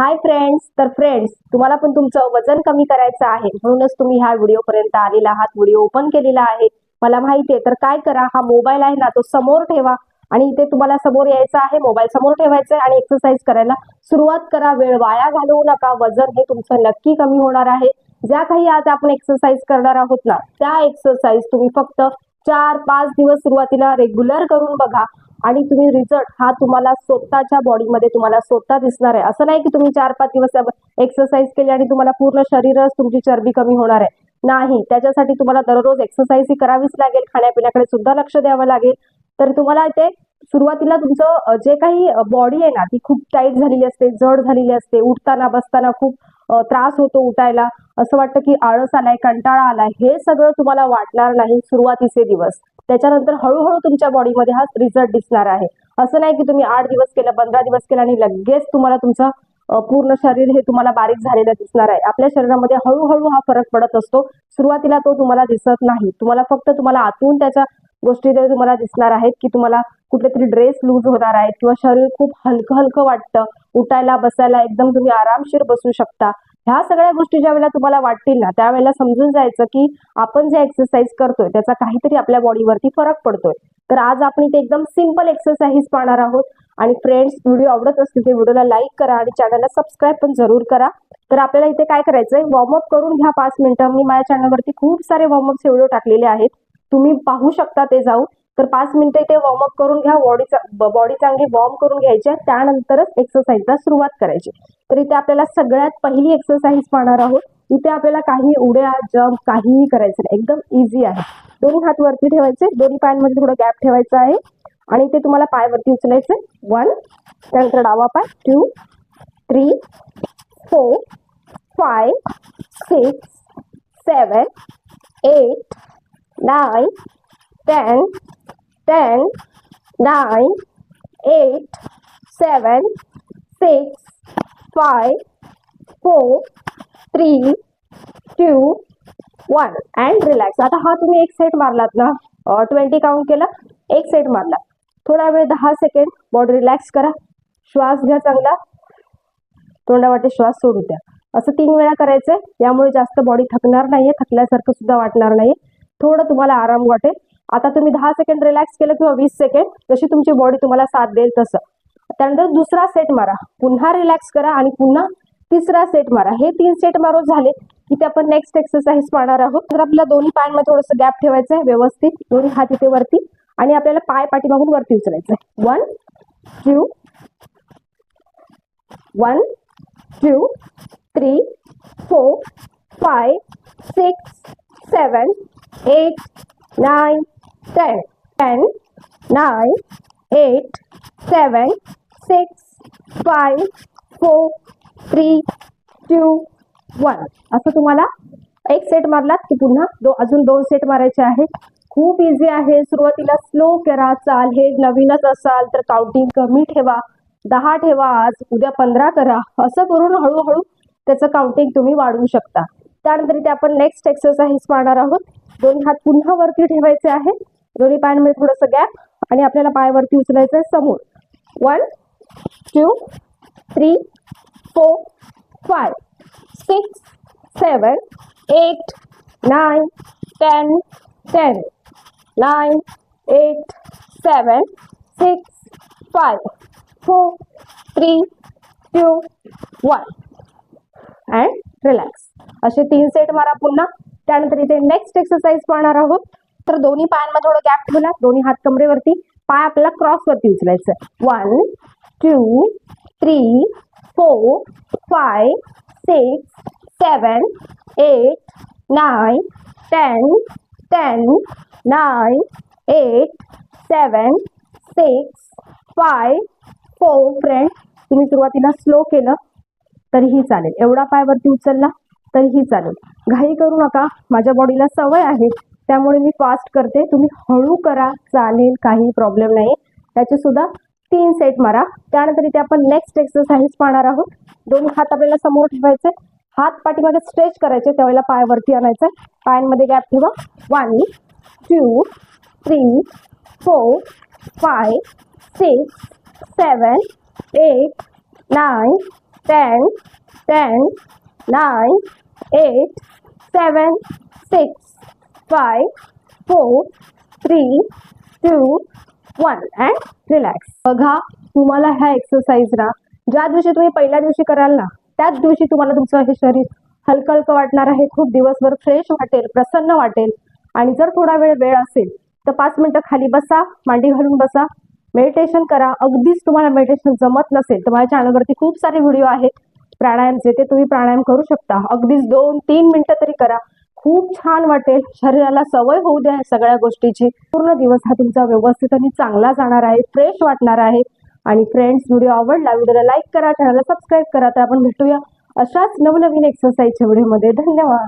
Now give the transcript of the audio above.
Hi friends तर friends तुम्हाला पण तुमचं वजन कमी करायचं आहे. म्हणूनच तुम्ही ह्या व्हिडिओ पर्यंत आलेला आहात. व्हिडिओ ओपन केलेला आहे. मला माहिती आहे. तर काय करा? हा मोबाईल आहे ना तो समोर ठेवा. आणि इथे तुम्हाला समोर यायचं आहे. मोबाईल समोर ठेवायचा आहे आणि एक्सरसाइज करायला सुरुवात करा. वेळ वाया घालवू नका. वजन हे तुमचं नक्की कमी होणार आहे. ज्या काही आज आपण एक्सरसाइज करणार आहोत ना त्या एक्सरसाइज तुम्ही फक्त चार पाच दिवस सुरुवातीला रेग्युलर करून बघा. आणि तुम्ही रिझल्ट हा तुम्हाला स्वतःच्या बॉडीमध्ये तुम्हाला स्वतः दिसणार आहे. असं नाही की तुम्ही चार पाच दिवस एक्सरसाइज केली आणि तुम्हाला पूर्ण शरीरच तुमची चरबी कमी होणार आहे. नाही त्याच्यासाठी तुम्हाला दररोज एक्सरसाइज ही करावीच लागेल खाण्यापिण्याकडे सुद्धा लक्ष द्यावं लागेल. तर तुम्हाला ते सुरुवातीला तुमचं जे काही बॉडी आहे ना ती खूप टाईट झालेली असते जड झालेली असते उठताना बसताना खूप त्रास होतो उठायला. असं वाटतं की आळस आलाय कंटाळा आलाय हे सगळं तुम्हाला वाटणार नाही सुरुवातीचे दिवस. त्याच्यानंतर हळूहळू तुमच्या बॉडीमध्ये हा रिझल्ट दिसणार आहे. असं नाही की तुम्ही आठ दिवस केलं पंधरा दिवस केलं आणि लगेच तुम्हाला तुमचं पूर्ण शरीर हे तुम्हाला बारीक झालेलं दिसणार आहे. आपल्या शरीरामध्ये हळूहळू हा फरक पडत असतो. सुरुवातीला तो तुम्हाला दिसत नाही. तुम्हाला फक्त तुम्हाला आतून त्याचा गोष्टी जर तुम्हाला दिसणार आहेत की तुम्हाला कुठले तरी ड्रेस लूज होणार आहेत किंवा शरीर खूप हलकं हलकं वाटतं. उठायला बसायला एकदम तुम्ही आरामशीर बसू शकता. ह्या सगळ्या गोष्टी ज्या वेळेला तुम्हाला वाटतील ना त्यावेळेला समजून जायचं की आपण जे एक्सरसाइज करतोय त्याचा काहीतरी आपल्या बॉडीवरती फरक पडतोय. तर आज आपण इथे एकदम सिंपल एक्सरसाइज पाहणार आहोत. आणि फ्रेंड्स व्हिडिओ आवडत असतील ते व्हिडिओला लाईक करा आणि चॅनलला सबस्क्राईब पण जरूर करा. तर आपल्याला इथे काय करायचंय? वॉर्मअप करून घ्या पाच मिनिटं. मी माझ्या चॅनलवरती खूप सारे वॉर्मअपचे व्हिडिओ टाकलेले आहेत. तुम्ही पाहू शकता ते जाऊन तर पाच मिनिटं इथे वॉर्मअप करून घ्या. बॉडीचा बॉडी चांगली वॉर्म करून घ्यायची. आहे. त्यानंतरच एक्सरसाइजला सुरुवात करायची. तर इथे आपल्याला सगळ्यात पहिली एक्सरसाइज पाहणार आहोत. इथे आपल्याला काही उड्या जम्प काहीही करायचं नाही. एकदम इझी आहे. दोन्ही हात वरती ठेवायचे. दोन्ही पायांमध्ये थोडं गॅप ठेवायचा आहे. आणि ते तुम्हाला पाय वरती उचलायचे वन त्यानंतर डावा पाय. Two three four five six seven eight nine ten ten nine eight seven six five four three two, one and relax आता हा तुम्ही एक सेट मारलात ना? ट्वेंटी काउंट केला एक सेट मारला. थोडा वेळ दहा सेकंड बॉडी रिलॅक्स करा. श्वास घ्या चांगला. तोंडावाटे श्वास सोडू द्या. असं तीन वेळा करायचंय. यामुळे जास्त बॉडी थकणार नाहीये. थकल्यासारखं सुद्धा वाटणार नाही थोडं तुम्हाला आराम वाटेल. आता तुम्ही दहा सेकंड रिलॅक्स केलं किंवा वीस सेकंड जशी तुमची बॉडी तुम्हाला साथ देईल तसं. त्यानंतर दुसरा सेट मारा. पुन्हा रिलॅक्स करा आणि पुन्हा तिसरा सेट मारा. हे तीन सेट मारून झाले की ते आपण नेक्स्ट एक्सरसाइज पाहणार आहोत. तर आपल्याला दोन्ही पायांमध्ये थोडंसं गॅप ठेवायचं आहे व्यवस्थित. दोन्ही हात इथे वरती. आणि आपल्याला पाय पाठीमागून वरती उचलायचं आहे. One two one two three four five six seven eight nine ten ten nine eight seven six five four three two, one. असं तुम्हाला एक सेट मारलात की पुन्हा दो अजून दोन सेट मारायचे आहेत. खूप इझी आहे. सुरुवातीला स्लो करा चाल. हे नवीनच असाल तर काउंटिंग कमी ठेवा. दहा ठेवा आज. उद्या पंधरा करा. असं करून हळूहळू त्याचं काउंटिंग तुम्ही वाढवू शकता. त्यानंतर इथे आपण नेक्स्ट एक्सरसाइज पाहणार आहोत. दोन्ही हात पुन्हा वरती ठेवायचे आहेत. दोन्ही पायांमध्ये थोडंसं गॅप आणि आपल्याला पाय वरती उचलायचं आहे समोर. One two three four five six seven eight nine ten ten nine eight seven six five four three two one and relax असे तीन सेट मारा पुन्हा. त्यानंतर इथे नेक्स्ट एक्सरसाइज पाहणार आहोत. तर दोन्ही पायांमध्ये थोडं गॅप ठेवला. दोन्ही हात कमरेवरती. पाय आपल्याला क्रॉस वरती उचलायचं one two three four five six seven eight nine ten ten nine eight seven six five four friend तुम्ही सुरुवातीला स्लो केलं तरीही चालेल. एवढा पाय वरती उचलला. तरीही चालेल. घाई करू नका. माझ्या बॉडीला सवय आहे. त्यामुळे मी फास्ट करते. तुम्ही हळू करा. चालेल. काही प्रॉब्लेम नाही. त्याचे सुद्धा तीन सेट मारा. त्यानंतर इथे आपण नेक्स्ट एक्सरसाइज पाहणार आहोत. दोन हात आपल्याला समोर ठेवायचे. हात पाठीमागे स्ट्रेच करायचे. त्यावेळेला पाय वरती आणायचा. पायांमध्ये गॅप ठेवा. One two three four five six seven eight nine ten ten nine eight seven six five four three two, one and relax बघा तुम्हाला ह्या एक्सरसाइज ना ज्या दिवशी तुम्ही पहिल्या दिवशी कराल ना त्याच दिवशी तुम्हाला तुमचं हे शरीर हलकं हलकं वाटणार आहे. खूप दिवसभर फ्रेश वाटेल प्रसन्न वाटेल. आणि जर थोडा वेळ वेळ असेल तर पाच मिनटं खाली बसा मांडी घालून बसा. मेडिटेशन करा. अगदीच तुम्हाला मेडिटेशन जमत नसेल तर माझ्या चॅनलवरती खूप सारे व्हिडिओ आहेत. प्राणायामचे ते तुम्ही प्राणायाम करू शकता अगदीच दोन तीन मिनिटं तरी करा. खूप छान वाटेल. शरीराला सवय होऊ द्या सगळ्या गोष्टीची. पूर्ण दिवस हा तुमचा व्यवस्थित आणि चांगला जाणार आहे. फ्रेश वाटणार आहे. आणि फ्रेंड्स व्हिडिओ आवडला व्हिडिओला लाईक करा चॅनलला सबस्क्राईब करा. तर आपण भेटूया अशाच नवनवीन एक्सरसाइजच्या व्हिडिओमध्ये धन्यवाद.